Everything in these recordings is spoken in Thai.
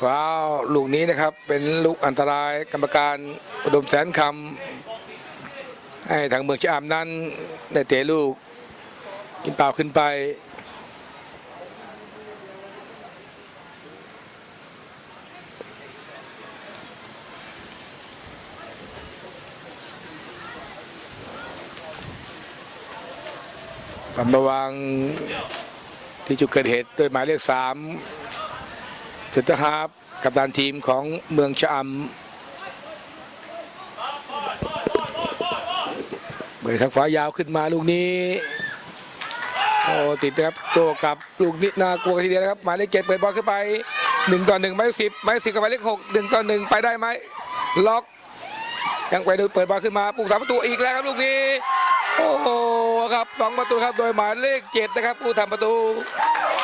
ฟาวลูกนี้นะครับ เป็นลูกอันตรายกรรมการอุดมแสนคำให้ทางเมืองชะอำนั้น ได้เตะลูก กินเปล่าขึ้นไปความระวังที่จุดเกิดเหตุโดยหมายเลขสาม เซนเตอร์ฮาร์ฟกับตันทีมของเมืองชะอำเบยทางขวายาวขึ้นมาลูกนี้โอ้ติดนะครับตัวกับลูกนี้น่ากลัวทีเดียวนะครับหมายเลขเจ็ดเปิดบอลขึ้นไปหนึ่งต่อหนึ่งหมายเลขสิบหมายเลขสิบกับหมายเลขหกหนึ่งต่อหนึ่งไปได้ไหมล็อกยังไปดูเปิดบอลขึ้นมาปลุกสามประตูอีกแล้วครับลูกนี้ โอ้โหครับสองประตูครับโดยหมายเลขเจ็ดนะครับ ผู้ทำประตู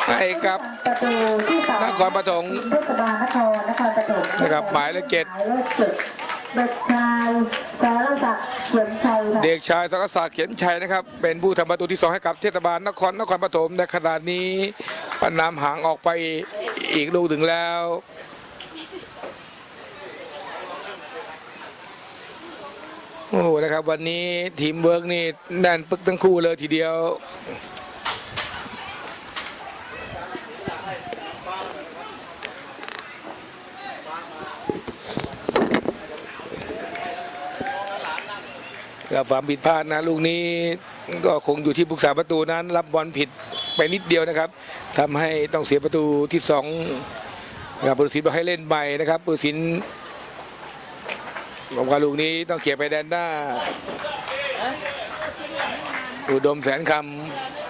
ให้กับประตูที่สองนครปฐมเทศบาลนครนครปฐมนะครับหมายเลขเจ็ดหมายเลขเจ็ดเด็กชายสารศักดิ์เขียนชัยค่ะเด็กชายสกษาเขียนชัยนะครับ เป็นผู้ทำประตูที่สองให้กับเทศบาลนครนครปฐมในขณะนี้ปนามห่างออกไปอีกลูกถึงแล้ว อ้โหนะครับ วันนี้ทีมเวิร์กนี่แน่นปึกทั้งคู่เลยทีเดียวกับความผิดพลาดนะลูกนี้ก็คงอยู่ที่ผู้สาประตูนั้น รับบอลผิดไปนิดเดียวนะครับทำให้ต้องเสียประตูที่สองนะครับปุรศินบอกให้เล่นใหม่นะครับปุรศิน บอกว่าลูกนี้ต้องเขี่ยร์ไปแดนหน้าอุดมแสนคำ